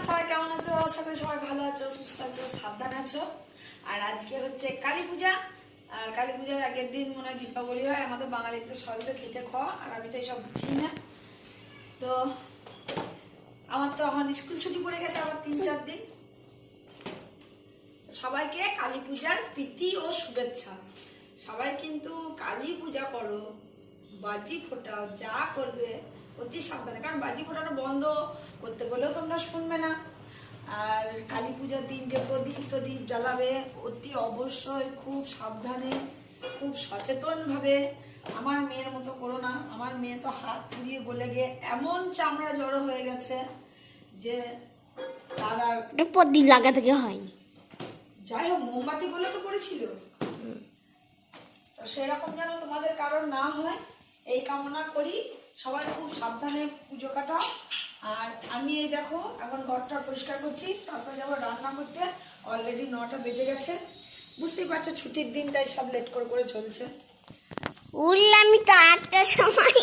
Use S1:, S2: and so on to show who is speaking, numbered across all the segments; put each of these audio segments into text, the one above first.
S1: সবাই কেমন আছো? আশা করি সবাই ভালো আছো, সুস্থ আছো, সাবধান আছো। আর আজকে হচ্ছে কালী পূজা। আর কালী পূজার আগের দিন মনে হয় দীপাবলি হয়, আমাদের তো খেটে খাওয়া, আর আমি তো এইসব বুঝি না। তো আমার তো এখন স্কুল ছুটি পড়ে গেছে আবার তিন চার দিন। সবাইকে কালী পূজার প্রীতি ও শুভেচ্ছা। সবাই কিন্তু কালী পূজা করো, বাজি ফোটাও, যা করবে। অতি সাবধানে। কারণ বাজি ফোটানো বন্ধ করতে বলেও তোমরা শুনবে না। আর কালী পূজার দিন যে প্রদীপ প্রদীপ জ্বালাবে অতি অবশ্যই খুব সাবধানে খুব সচেতনভাবে। আমার মেয়ের মতো করো না। আমার মেয়ে তো হাত পুড়িয়ে গলে গিয়ে এমন চামড়া জড়ো হয়ে গেছে যে তার আর
S2: প্রদীপ লাগা থেকে হয়নি
S1: যাই হোক মোমবাতি বলে তো করেছিল তো সেরকম যেন তোমাদের কারণ না হয় এই কামনা করি। সবাই খুব সাবধানে পুজো কাটাও। আর আমি এই দেখো এখন ঘরটা পরিষ্কার করছি তারপরে যাব রান্না করতে। অলরেডি নটা বেজে গেছে। বুঝতেই পারছ ছুটির দিন তাই সব লেট করে করে চলছে।
S2: উঠলাম তো আটটার সময়।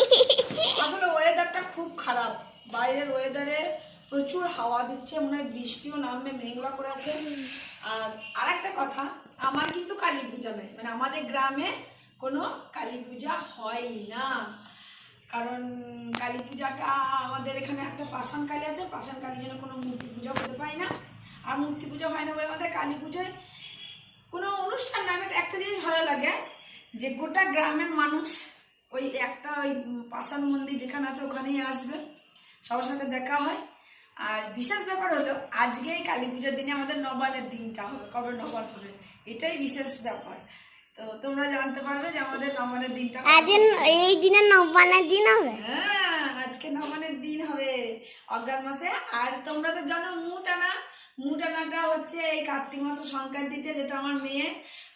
S1: আসলে ওয়েদারটা খুব খারাপ। বাইরের ওয়েদারে প্রচুর হাওয়া দিচ্ছে মনে হয় বৃষ্টিও নামবে মেঘলা করে আছে। আর আরেকটা কথা আমার কিন্তু কালী পূজা নেই। মানে আমাদের গ্রামে কোনো কালী পূজা হয় না। কারণ কালী পূজাটা আমাদের এখানে একটা পাষাণ কালী আছে, পাষাণ কালী জন্য কোনো মূর্তি পূজা হতে পায় না। আর মূর্তি পূজা হয় না বলে আমাদের কালী পুজোয় কোনো অনুষ্ঠান না আমার একটা জিনিস ভালো লাগে যে গোটা গ্রামের মানুষ ওই একটা ওই পাষাণ মন্দির যেখানে আছে ওখানেই আসবে, সবার সাথে দেখা হয়। আর বিশেষ ব্যাপার হলো আজকে এই কালী পুজোর দিনে আমাদের নবানের দিনটা হবে, কবে নবান হবে? এটাই বিশেষ ব্যাপার। তো তোমরা জানতে পারবে যে আমাদের নবানের দিনটা
S2: আদিন এই দিনে নব্বানের দিন হবে?
S1: হ্যাঁ আজকে নবানের দিন হবে অগ্রাণ মাসে। আর তোমরা তো জানো মুট আনা মুট আনাটা হচ্ছে এই কার্তিক মাসের সংক্রান্তিতে যেটা আমার মেয়ে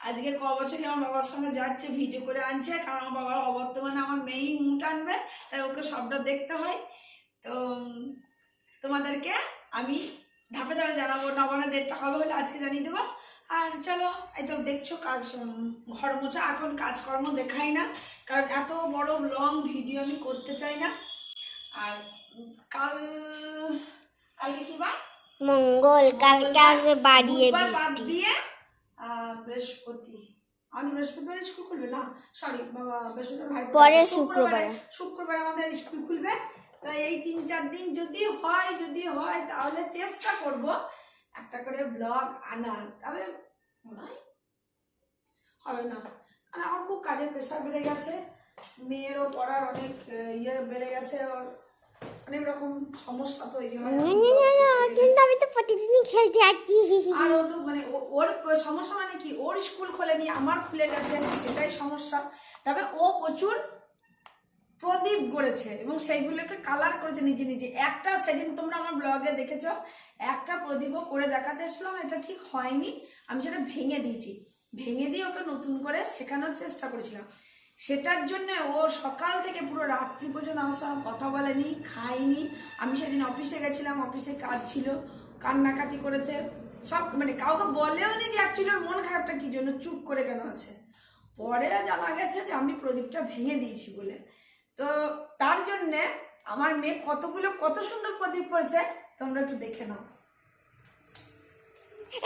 S1: আজকে ক বছরই আমার বাবার সঙ্গে যাচ্ছে ভিডিও করে আনছে। কারণ আমার বাবার অবর্তমানে আমার মেয়েই মুট আনবে তাই ওকে সবটা দেখতে হয়। তো তোমাদেরকে আমি ধাপে ধাপে জানাব নবানের ডেটটা কবে হলে আজকে জানিয়ে দেবো। আর চলো এই তো দেখছ কাজ ঘর মোছা এখন কাজকর্ম দেখাই না কারণ এত বড় লং ভিডিও আমি করতে চাই না। আর কাল কালকে কি বার?
S2: মঙ্গল কালকে আসবে বাড়িয়ে
S1: বাদ দিয়ে বৃহস্পতি। আমি বৃহস্পতিবারে স্কুল খুলবে না সরি বৃহস্পতিবার ভাই
S2: পরে
S1: শুক্রবারে।
S2: শুক্রবার
S1: আমাদের স্কুল খুলবে। তাই এই তিন চার দিন যদি হয় যদি হয় তাহলে চেষ্টা করব একটা করে ব্লগ আনার তবে মনে হয় হবে না। কারণ আমার খুব কাজের প্রেশার বেড়ে গেছে মেয়েরও পড়ার অনেক ইয়ে বেড়ে গেছে অনেক রকম সমস্যা তৈরি হয়।
S2: কিন্তু আমি তো প্রতিদিনই খেলতে
S1: আর ও তো মানে ওর সমস্যা মানে কি? ওর স্কুল খোলেনি আমার খুলে গেছে সেটাই সমস্যা। তবে ও প্রচুর প্রদীপ গড়েছে এবং সেইগুলোকে কালার করেছে নিজে নিজে। একটা সেদিন তোমরা আমার ব্লগে দেখেছ, একটা প্রদীপও করে দেখাতে এসলাম এটা ঠিক হয়নি। আমি সেটা ভেঙে দিয়েছি। ভেঙে দিয়ে ওকে নতুন করে শেখানোর চেষ্টা করেছিলাম। সেটার জন্য ও সকাল থেকে পুরো রাত্রি পর্যন্ত আমার সঙ্গে কথা বলেনি, খায়নি। আমি সেদিন অফিসে গেছিলাম অফিসে কাজ ছিল, কান্নাকাটি করেছে। সব মানে কাউকে বলেও নি যে অ্যাকচুয়ালি ওর মন খারাপটা কি জন্য, চুপ করে কেন আছে? পরে জানা গেছে যে আমি প্রদীপটা ভেঙে দিয়েছি বলে। তো তার জন্যে আমার মেয়ে কতগুলো কত সুন্দর প্রদীপ করেছে তোমরা একটু দেখে নাও।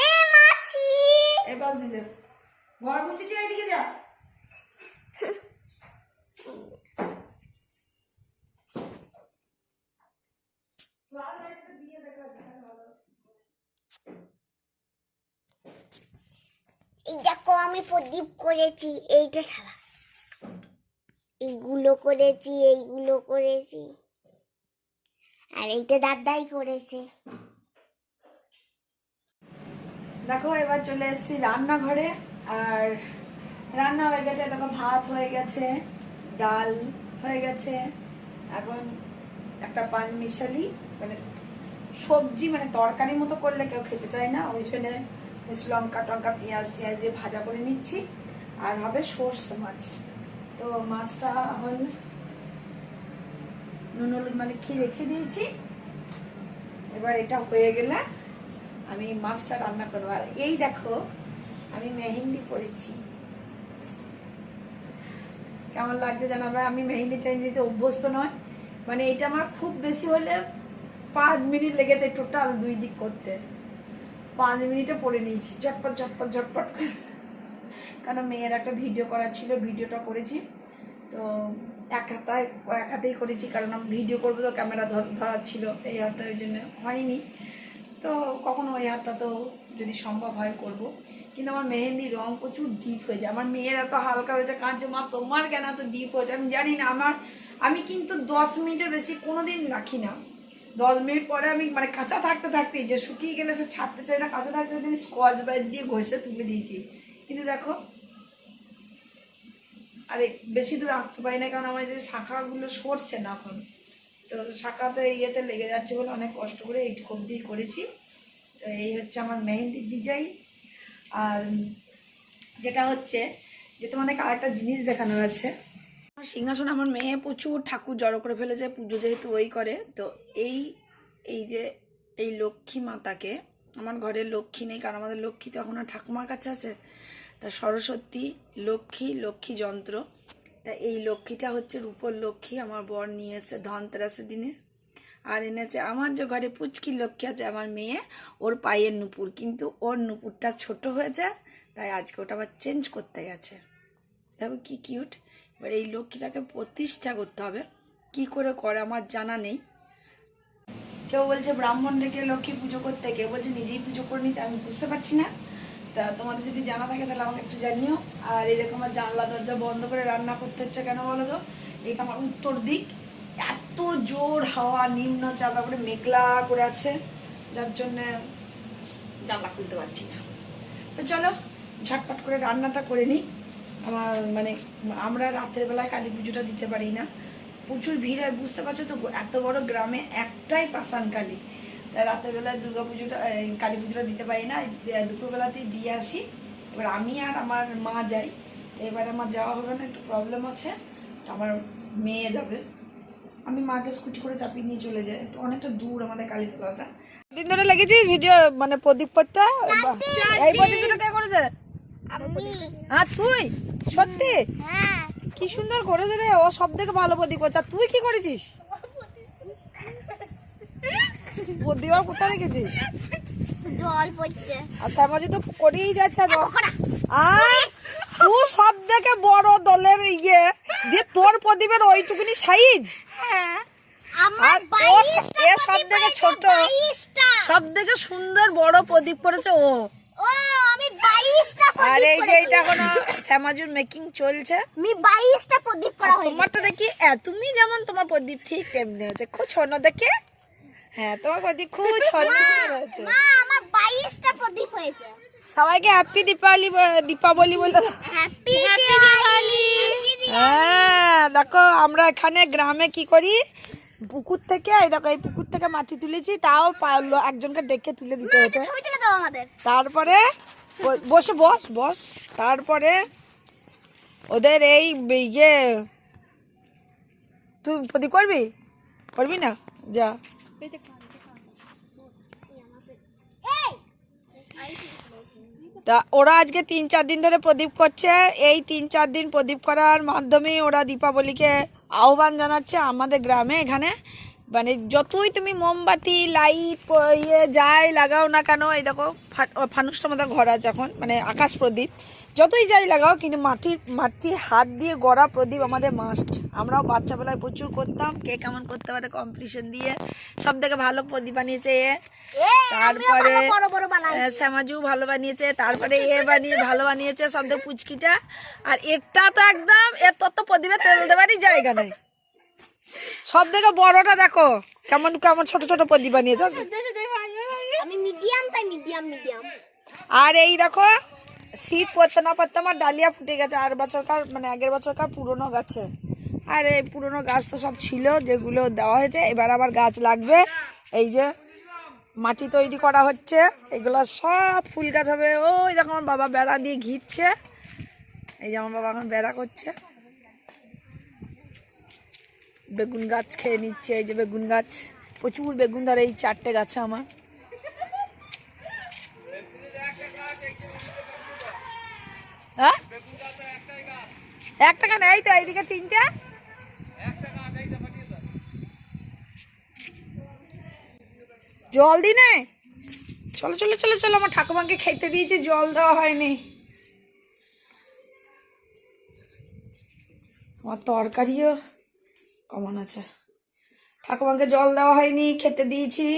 S2: এ মাছি!
S1: এবার দিছে। ঘর মুছেছি এইদিকে যা।
S2: এই দেখো আমি প্রদীপ করেছি এইটা ছাড়া। এইগুলো করেছি এইগুলো করেছি। আর এইটা দাদাই করেছে।
S1: দেখো, এবার চলে এসেছি রান্নাঘরে। আর রান্না হয়ে গেছে, দেখো, ভাত হয়ে গেছে, ডাল হয়ে গেছে। এখন একটা পান মিশালি মানে সবজি মানে তরকারি মতো করলে কেউ খেতে চায় না। ওই জন্য লঙ্কা টঙ্কা পেঁয়াজ টিয়াজ দিয়ে ভাজা করে নিচ্ছি। আর হবে সর্ষে মাছ। তো মাছটা এখন নুন হলুদ মালিককে রেখে দিয়েছি। এবার এটা হয়ে গেলে আমি মাছটা রান্না করব। আর এই দেখো, আমি মেহেন্দি পরেছি কেমন লাগছে জানাবে? আমি মেহেন্দি টেহেন্দিতে অভ্যস্ত নয় মানে এটা আমার খুব বেশি হলে পাঁচ মিনিট লেগেছে টোটাল দুই দিক করতে। পাঁচ মিনিটে পড়ে নিয়েছি। ঝটপট ঝটপট ঝটপট করে। কারণ মেয়ের একটা ভিডিও করার ছিল ভিডিওটা করেছি। তো এক হাতায়, এক হাতেই করেছি, কারণ আমি ভিডিও করব তো ক্যামেরা ধরার ছিল, এই হাতে ওই জন্য হয়নি। তো কখনো ওই হাতটা তো যদি সম্ভব হয় করব। কিন্তু আমার মেহেন্দি রং প্রচুর ডিপ হয়ে যায়। আমার মেয়ের এত হালকা হয়েছে, কাঁদছে, মা, তোমার কেন এত ডিপ হয়েছে? আমি জানি না, আমার, আমি কিন্তু দশ মিনিটের বেশি কোনো দিন রাখি না। দশ মিনিট পরে আমি মানে কাঁচা থাকতে থাকতেই যে শুকিয়ে গেলে সে ছাড়তে চাই না, কাঁচা থাকতে থাকতে আমি স্কচ বাইর দিয়ে ঘষে তুলে দিয়েছি। কিন্তু দেখো। আরে, বেশি দূর আঁকতে পারি না, কারণ আমার যে শাখাগুলো সরছে না এখন। তো শাখাতে ইয়েতে লেগে যাচ্ছে বলে অনেক কষ্ট করে এই অবধি করেছি। তো এই হচ্ছে আমার মেহেন্দির ডিজাইন। আর যেটা হচ্ছে যে তোমাদেরকে আরেকটা জিনিস দেখানোর আছে। আমার সিংহাসন আমার মেয়ে প্রচুর ঠাকুর জড়ো করে ফেলেছে, পুজো যেহেতু ওই করে। তো এই এই যে, এই লক্ষ্মী মাতাকে, আমার ঘরে লক্ষ্মী নেই, কারণ আমাদের লক্ষ্মী তো এখন আর ঠাকুমার কাছে আছে। তা সরস্বতী, লক্ষ্মী লক্ষ্মী যন্ত্র। তা এই লক্ষ্মীটা হচ্ছে রূপর লক্ষ্মী, আমার বর নিয়ে এসেছে ধনতেরাসের দিনে। আর এনেছে আমার যে ঘরে পুচকি লক্ষ্মী আছে, আমার মেয়ে, ওর পায়ের নুপুর। কিন্তু ওর নুপুরটা ছোট হয়েছে, তাই আজকে ওটা আবার চেঞ্জ করতে গেছে। দেখো কি কিউট এবার এই লক্ষ্মীটাকে প্রতিষ্ঠা করতে হবে। কি করে করে আমার জানা নেই। কেউ বলছে ব্রাহ্মণ ডেকে লক্ষ্মী পুজো করতে, কেউ বলছে নিজেই পুজো করে নিতে আমি বুঝতে পারছি না। তা তোমাদের যদি জানা থাকে তাহলে আমাকে একটু জানিও। আর এই দেখো আমার জানলা দরজা বন্ধ করে রান্না করতে হচ্ছে কেন বলো তো? এটা আমার উত্তর দিক। এত জোর হাওয়া নিম্নচাপ তারপরে মেঘলা করে আছে। যার জন্যে জানলা খুলতে পারছি না। তো চলো, ঝটপট করে রান্নাটা করে নিই। আমার মানে আমরা রাতের বেলায় কালী পুজোটা দিতে পারি না। প্রচুর ভিড় হয়, বুঝতে পারছ তো? এত বড় গ্রামে একটাই পাষাণ কালী। তাই রাতের বেলায় দুর্গা পুজোটা এই, কালী পুজোটা দিতে পারি না। দুপুরবেলাতেই দিয়ে আসি। এবার আমি আর আমার মা যাই। তো এবার আমার যাওয়া হবে না একটু প্রবলেম আছে। তো আমার মেয়ে যাবে। আমি মাকে স্কুটি করে চাপিয়ে নিয়ে চলে যাই। একটু অনেকটা দূর আমাদের কালীতলাটা। দিন ধরে লেগেছিস ভিডিও মানে প্রদীপ করতে এই প্রদীপটা কে করেছে? হ্যাঁ তুই? সত্যি?
S2: হ্যাঁ।
S1: কি সুন্দর করেছে রে। ও সব থেকে ভালো প্রদীপ আর তুই কি করেছিস? আর কোথায় রেখেছিস?
S2: জল পড়ছে।
S1: আর শ্যামাজি তো করেই যাচ্ছে আর আর তুই সব থেকে বড় দলের ইয়ে দিয়ে তোর প্রদীপের ওইটুকুনি সাইজ?
S2: আমার
S1: আর ও সব-
S2: 22টা
S1: এ সব থেকে ছোট।
S2: হয়েছে, 22টা।
S1: সব থেকে সুন্দর বড় প্রদীপ করেছে ও।
S2: ও আমি 22টা
S1: আর এই যে। এটা এখন শ্যামাজুর মেকিং চলছে।
S2: আমি 22টা প্রদীপ করা হয়েছে।
S1: তোমারটা দেখি তুমি যেমন তোমার প্রদীপ ঠিক তেমনি হচ্ছে খুব ছোট দেখে। হ্যাঁ তোমার প্রদীপ খুব হয়েছে
S2: মা আমার 22টা প্রদীপ হয়েছে।
S1: সবাইকে হ্যাপি দীপাবলি দীপাবলি বলে।
S2: হ্যাপি
S1: হ্যাঁ দেখো আমরা এখানে গ্রামে কি করি? পুকুর থেকে এই দেখো এই পুকুর থেকে মাটি তুলেছি তাও একজনকে ডেকে তুলে দিতে হয়েছে।
S2: ছবি তুলে দাও আমাদের।
S1: তারপরে ব- বসে বস বস। তারপরে ওদের এই ইয়ে তুই প্রদীপ করবি? করবি না? যা। তা ওরা আজকে তিন, চার দিন ধরে প্রদীপ করছে। এই তিন, চার দিন প্রদীপ করার মাধ্যমে ওরা দীপাবলিকে আহ্বান জানাচ্ছে আমাদের গ্রামে এখানে। মানে যতই তুমি মোমবাতি লাইট ইয়ে যাই লাগাও না কেন এই দেখো ফানুসটা মতো ঘর আছে এখন মানে আকাশ প্রদীপ। যতই যাই লাগাও কিন্তু মাটির মাটির হাত দিয়ে গড়া প্রদীপ আমাদের মাস্ট আমরাও বাচ্চাবেলায় প্রচুর করতাম কে কেমন করতে পারে কম্পিটিশন দিয়ে। সব থেকে ভালো প্রদীপ বানিয়েছে এ। তারপরে
S2: বড় বড় বানাই
S1: শ্যামাজু ভালো বানিয়েছে তারপরে এ বানিয়ে ভালো বানিয়েছে সব থেকে পুচকিটা। আর এটা তো একদম এর তত প্রদীপে তেল দেবারই জায়গা নেই। সব থেকে বড়টা দেখো কেমন কেমন ছোট ছোট প্রদীপ বানিয়েছে।
S2: আমি মিডিয়াম তাই মিডিয়াম মিডিয়াম
S1: আর এই দেখো শীত পড়তে না পড়তে আমার ডালিয়া ফুটে গেছে আর বছরকার মানে আগের বছরকার পুরনো গাছে। আর এই পুরনো গাছ তো সব ছিল যেগুলো দেওয়া হয়েছে। এবার আবার গাছ লাগবে। এই যে মাটি তৈরি করা হচ্ছে এগুলো সব ফুল গাছ হবে। ওই দেখো আমার বাবা বেড়া দিয়ে ঘিরছে। এই যে আমার বাবা এখন বেড়া করছে। বেগুন গাছ খেয়ে নিচ্ছে, এই যে বেগুন গাছ, প্রচুর বেগুন ধরে এই চারটে গাছে আমার। হ্যাঁ? এক টাকা নেই তো, এইদিকে তিনটে। জল দি নে। চলো চলো চলো চলো, আমার ঠাকুমাকে খেতে দিয়েছি, জল দেওয়া হয়নি। আমার তরকারিও কমন আছে। ঠাকুমাকে জল দেওয়া হয়নি, খেতে দিয়েছি।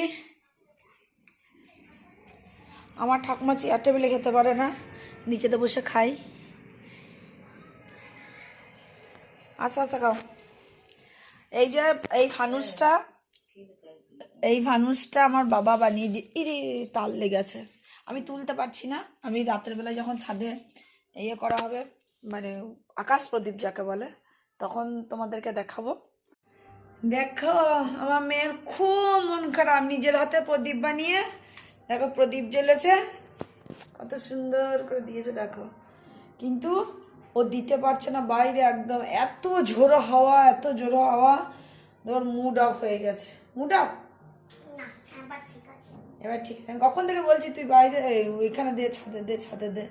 S1: আমার ঠাকুমা চেয়ার টেবিলে খেতে পারে না, নিচেতে বসে খাই। আস্তে আস্তে খাও। এই যে, এই ফানুসটা এই ফানুসটা আমার বাবা বানিয়ে দিয়ে, ইরে, তাল লেগেছে আমি তুলতে পারছি না। আমি রাতের বেলায় যখন ছাদে ইয়ে করা হবে মানে আকাশ প্রদীপ যাকে বলে, তখন তোমাদেরকে দেখাবো। দেখো আমার মেয়ের খুব মন খারাপ। নিজের হাতে প্রদীপ বানিয়ে দেখো প্রদীপ জ্বেলেছে। কত সুন্দর করে দিয়েছে দেখো। কিন্তু ও দিতে পারছে না বাইরে একদম। এত ঝোড়ো হাওয়া এত ঝোড়ো হাওয়া। ধর মুড অফ হয়ে গেছে। মুড অফ
S2: এবার ঠিক আছে।
S1: কখন থেকে বলছি তুই বাইরে ওইখানে দে ছাদে দে ছাদে দে।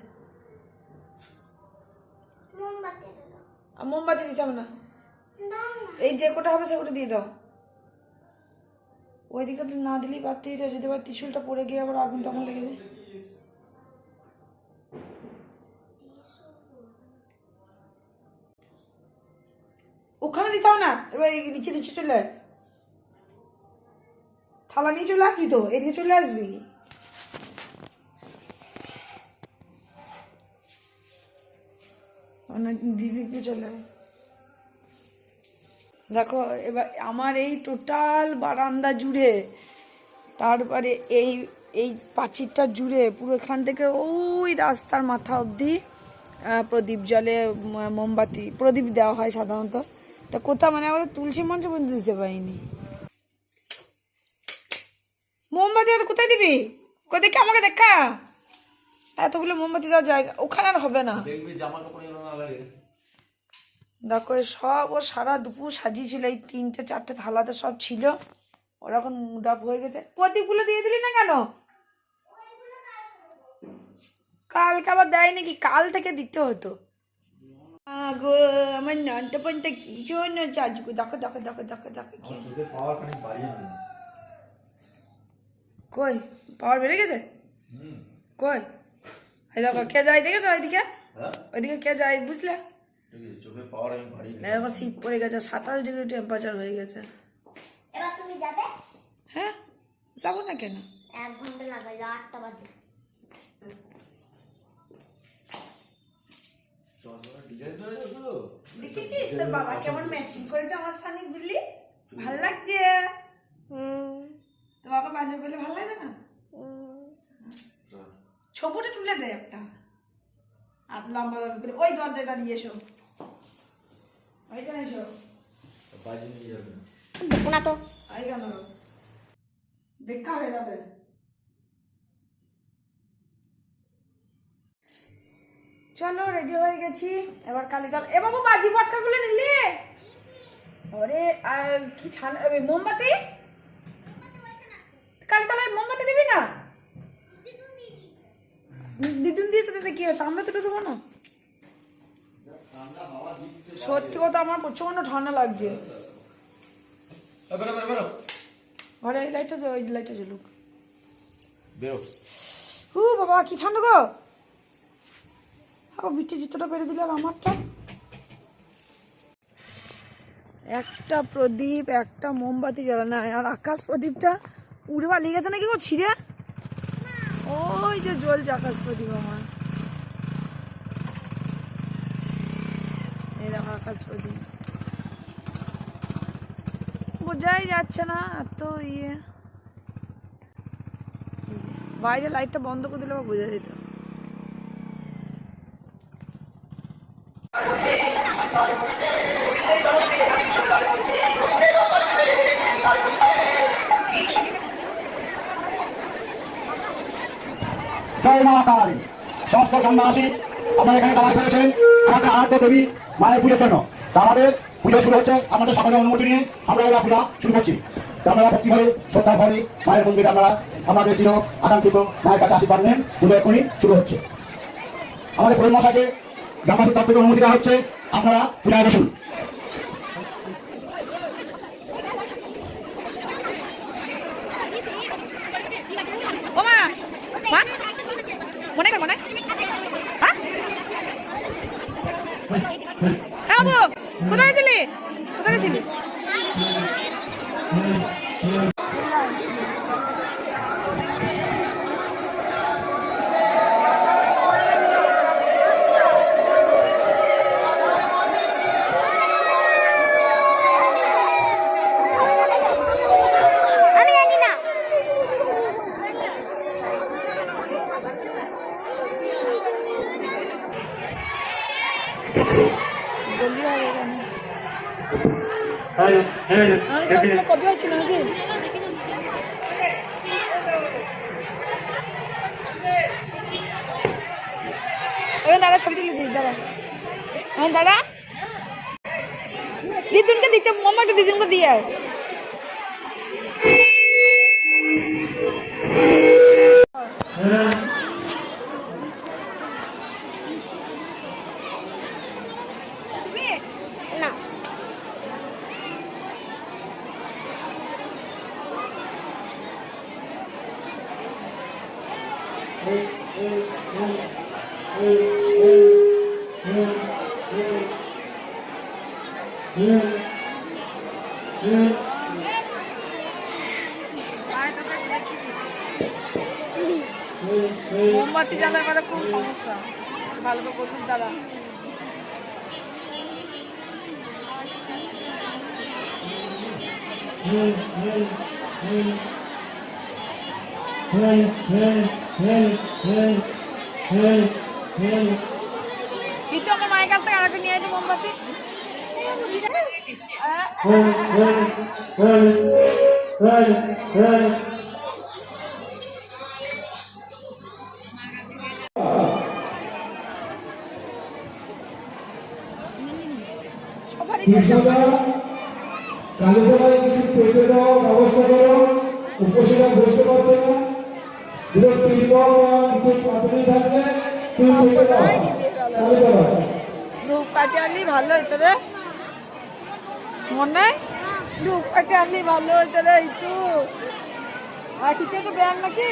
S2: মোমবাতি দাও
S1: আর মোমবাতি দিতে হবে না। এই যে কোটা হবে সেগুলো দিয়ে দাও। ওই দিকটা না দিলেই পারতে এটা যদি আবার ত্রিশুলটা পড়ে গিয়ে আবার আগুন টাগুন লেগে যায়। ওখানে দিতে না? এবার এই নিচে নিচে চলে থালা নিয়ে চলে আসবি তো? এদিকে চলে আসবি? দিদিকে চলে আয়। দেখো, এবার আমার এই টোটাল বারান্দা জুড়ে, তারপরে এই এই পাঁচিরটা জুড়ে পুরো এখান থেকে ওই রাস্তার মাথা অবধি প্রদীপ জলে মোমবাতি, প্রদীপ দেওয়া হয় সাধারণত। তা কোথাও মানে আমাদের তুলসী মঞ্চ পর্যন্ত দিতে পারিনি। মোমবাতি আর কোথায় দিবি? কোথায় আমাকে দেখা। এতগুলো মোমবাতি দেওয়ার জায়গা, ওখানে আর হবে না।
S3: দেখবি, জামা কাপড় লাগে।
S1: দেখো সব ও সারা দুপুর সাজিয়েছিল এই তিনটে চারটে থালাতে সব ছিল। ওরা এখন মুডাপ হয়ে গেছে। প্রদীপগুলো দিয়ে দিলি না কেন? কালকে আবার দেয় নাকি? কাল থেকে দিতে হতো। গো আমার নন্টা পর্যন্ত কি জন্য চাজগু দেখো দেখো দেখো দেখো দেখো কই? পাওয়ার বেড়ে গেছে? কই? এই দেখো কে যায় দেখেছ ওইদিকে?
S3: হ্যাঁ?
S1: ওইদিকে কে যায় বুঝলে?
S3: চোখের পাওয়ার আমি বাড়িয়ে নিই
S1: দেখো শীত পড়ে গেছে সাতাশ ডিগ্রি টেম্পারেচার হয়ে গেছে।
S2: এবার তুমি যাবে?
S1: হ্যাঁ যাব না কেন?
S2: এক ঘণ্টা লাগাইলো আটটা বাজে।
S1: দেখেছিস তোর বাবা কেমন ম্যাচিং করেছে আমার সঙ্গে বুঝলি ভালো লাগছে?
S2: হুম।
S1: বাবা পাঞ্জাবি বলে ভালো লাগে না?
S2: হুম।
S1: ছবুটা তুলে দে একটা। আর লম্বা লম্বা করে। ওই দরজায় দাঁড়িয়ে এসো।
S2: দেখো না তো।
S1: হয়ে যাবে। চলো রেডি হয়ে গেছি। এবার কালী কাল এ বাবু বাজি পটকাগুলো নিলি? ওরে আর কি ঠান্ডা ওই মোমবাতি? কালী তলায় মোমবাতি দিবি না? দিদুন দিয়ে তোদের কি হচ্ছে আমরা তো দেবো না। সত্যি কথা আমার প্রচণ্ড ঠান্ডা লাগছে। ঘরে এই লাইটটা ওই লাইটটা জ্বলুক হু বাবা কি ঠান্ডা গো? আবার বিটি জুতোটা পেরে দিলে আর আমারটা। একটা প্রদীপ একটা মোমবাতি জ্বালানো আর আকাশ প্রদীপটা উড়ে পালিয়ে গেছে নাকি গো ছিঁড়ে? ওই যে জ্বলছে আকাশ প্রদীপ আমার। দেখো বোঝাই যাচ্ছে না, এত ইয়ে। বাইরে লাইটটা বন্ধ করে দিলে বোঝা যেত।
S4: জয় মা আপনারা এখানে দাঁড়াতে হয়েছেন আমাদের আরাধ্য দেবী মায়ের পুজোর জন্য। আমাদের পুজো শুরু হচ্ছে আমাদের সকলের অনুমতি নিয়ে আমরা এবার পূজা শুরু করছি। আপনারা ভক্তিভাবে শ্রদ্ধা ভরে মায়ের মন্দিরে আপনারা আমাদের চির আকাঙ্ক্ষিত মায়ের কাছে আশীর্বাদ নেন। পুজো এখনই শুরু হচ্ছে। আমাদের পুরো মশাকে গ্রামবাসীর তরফ থেকে অনুমতি দেওয়া হচ্ছে। আপনারা পূজায় বসুন।
S1: মনে কর, মনে হ্যাঁ হ্যাঁ বাবু কোথায় গেছিলি? কোথায় গেছিলি? কিন্তু আমার মায়ের কাছ থেকে আরেকটা নিয়ে আসি মোমবাতি
S5: কৃষকরা কালী সভায় কিছু পেটে দেওয়ার ব্যবস্থা করো। উপসীরা বসতে পারছে না। দুটো বা কিছু পাতনি থাকলে তুমি পেটে দাও
S1: আনলি ভালো হইতো রে। মনে? ধূপ কাটে আনলি ভালো হইতো রে ইতু। আর কিছু একটু ব্যায়াম নাকি?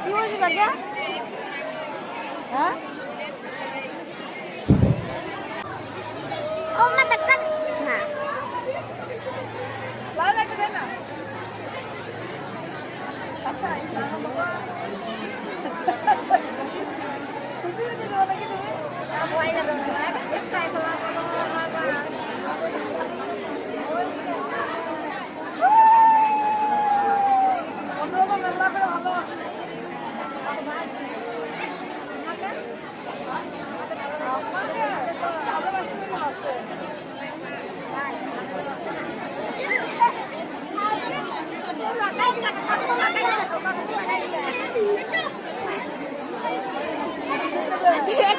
S1: কি হয়েছে দাদা হ্যাঁ
S2: ও মা দেখা না
S1: ভালো লাগবে তাই না আচ্ছা শুধু শুধু দেবো নাকি তুমি অন্যরকম মেলা করে ভালোবাসে আমাকে ভালোবাসি বলে হাসে।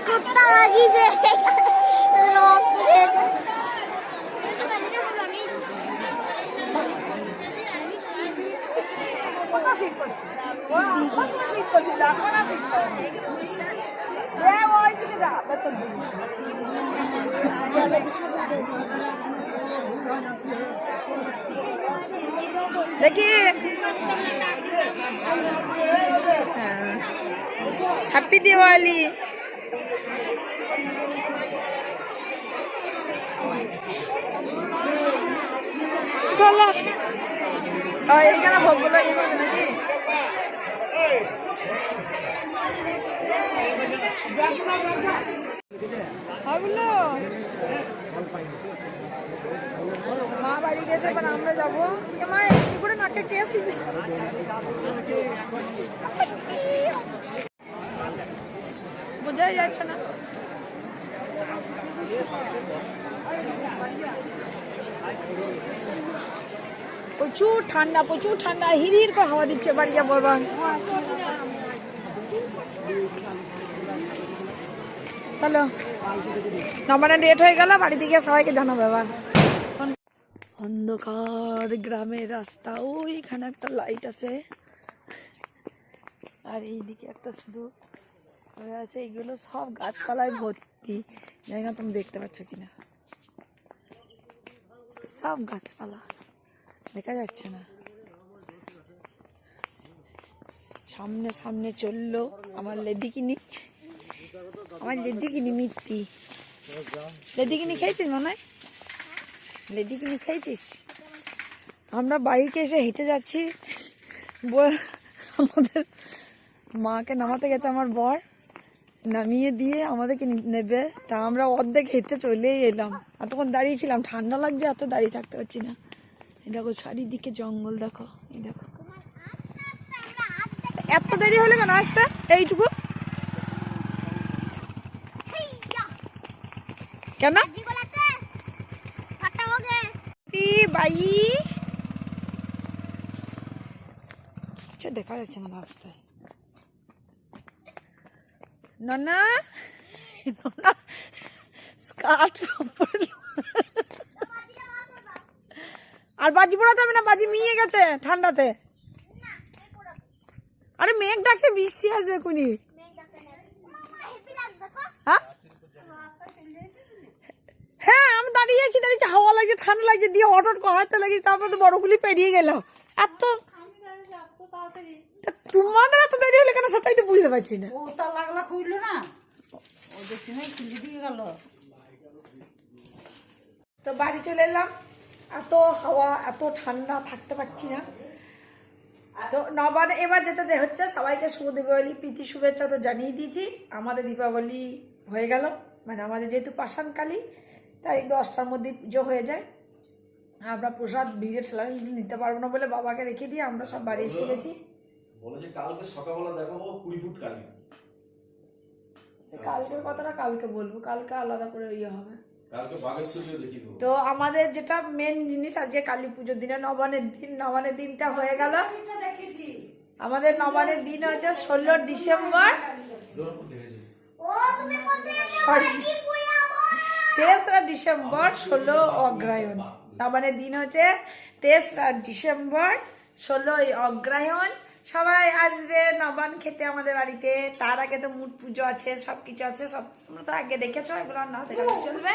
S2: কুত্তা লাগিয়েছে রক্ত খেয়েছে
S1: কথা ঠিক দেখি। হ্যাপি দিওয়ালি চলো। এইখানে ভোগগুলো নাকি? ওগুলো মা বাড়ি গেছে, এবার আমরা যাব। মা কি করে নাকে কে শুনবে বোঝাই যাচ্ছে না। প্রচুর ঠান্ডা প্রচুর ঠান্ডা। হির হির করে হাওয়া দিচ্ছে, বাড়ি যাব এবার। চলো। নাম্বারে ডেট হয়ে গেল বাড়ি থেকে সবাইকে জানাব এবার। অন্ধকার গ্রামের রাস্তা, ওইখানে একটা লাইট আছে। আর এইদিকে একটা শুধু আছে, এইগুলো সব গাছপালায় ভর্তি। না তুমি দেখতে পাচ্ছ কিনা। সব গাছপালা, দেখা যাচ্ছে না। সামনে সামনে চলল আমার লেডিকিনি আমার লেডিকিনি মিত্তি। লেডিকিনি খেয়েছিস মনে হয়? লেডিকিনি খেয়েছিস? আমরা বাইকে এসে হেঁটে যাচ্ছি। আমাদের মাকে নামাতে গেছে আমার বর। নামিয়ে দিয়ে আমাদেরকে নেবে। তা আমরা অর্ধেক হেঁটে চলেই এলাম। এতক্ষণ দাঁড়িয়েছিলাম ঠান্ডা লাগছে, এত দাঁড়িয়ে থাকতে পারছি না। দেখো, চারিদিকে জঙ্গল দেখো। এই দেখো। এত দেরি হলে কেন? আসতে? এইটুকু? কেন? বাই। দেখা যাচ্ছে না রাস্তায়। ননা ননা স্কার্ট আর বাজি পড়াতে হবে না বাজি মিয়ে গেছে ঠান্ডাতে। আরে মেঘ ডাকছে বৃষ্টি আসবে কুনি হ্যাঁ হ্যাঁ আমি দাঁড়িয়ে আছি দাঁড়িয়েছি হাওয়া লাগছে দিয়ে হঠাৎ হাঁটতে লাগছে তারপর তো বড়গুলি পেরিয়ে গেলাম এত তা তোমাদের এত দেরি হলে কেন? সেটাই তো বুঝতে পারছি না।
S6: লাগলা খুললো না? ও দেখছি না খুলে দিয়ে গেল।
S1: তো বাড়ি চলে এলাম। এত হাওয়া এত ঠান্ডা থাকতে পারছি না। তো নবান এবার যেটা যে হচ্ছে সবাইকে শুভ দীপাবলি প্রীতি শুভেচ্ছা তো জানিয়ে দিয়েছি। আমাদের দীপাবলি হয়ে গেল। মানে আমাদের যেহেতু পাষাণকালী তাই দশটার মধ্যে পুজো হয়ে যায়। আমরা প্রসাদ ভিড়ে ঠেলা নিতে পারব না বলে বাবাকে রেখে দিয়ে আমরা সব বাড়ি এসে গেছি।
S3: বলে যে কালকে সকালবেলা দেখাবো কুড়ি ফুট কালি।
S1: কালকের কথাটা কালকে বলব কালকে আলাদা করে ইয়ে হবে। তো আমাদের যেটা মেন জিনিস আজকে কালী পুজোর দিনে নবানের দিন নবানের দিনটা হয়ে গেল। আমাদের নবানের দিন হচ্ছে ষোলো ডিসেম্বর। তেসরা ডিসেম্বর ষোলো অগ্রায়ণ নবানের দিন হচ্ছে তেসরা ডিসেম্বর ষোলোই অগ্রায়ণ সবাই আসবে নবান খেতে আমাদের বাড়িতে। তার আগে তো মুট পুজো আছে সব কিছু আছে সব তোমরা তো আগে দেখেছ এগুলো না দেখে চলবে।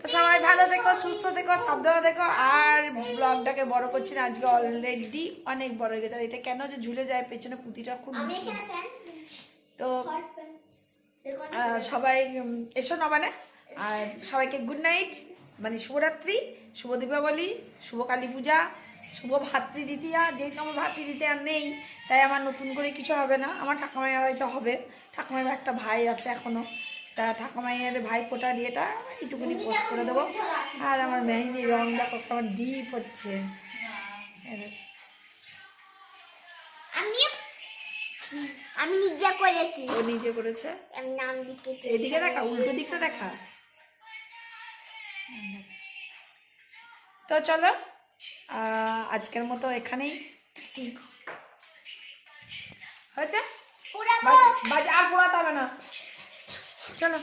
S1: তো সবাই ভালো থেকো সুস্থ থেকো সাবধানে থেকো। আর ব্লগটাকে বড় করছি না আজকে অলরেডি অনেক বড় হয়ে গেছে। এটা কেন যে ঝুলে যায় পেছনে পুঁতিটা খুব তো সবাই এসো না মানে আর সবাইকে গুড নাইট মানে শুভরাত্রি। শুভ দীপাবলি শুভ কালী পূজা শুভ ভাতৃ দ্বিতীয়া যেহেতু আমার ভাতৃ দ্বিতীয়া নেই তাই আমার নতুন করে কিছু হবে না। আমার ঠাকুমাইয়ের হয়তো হবে। ঠাকুমাইয়ের একটা ভাই আছে এখনও তা ঠাকুমাইয়ের ভাই ফোটার ইয়েটা এইটুকুনি পোস্ট করে দেবো। আর আমার মেহেন্দি রং দেখো আমার ডিপ হচ্ছে।
S2: আমি আমি নিজে করেছি।
S1: ও নিজে করেছে?
S2: আমি নাম লিখেছি।
S1: এদিকে দেখা উল্টো দিকটা দেখা। তো চলো আজকের মতো এখানেই। হয়েছে? আর পড়াতে হবে না। চলো।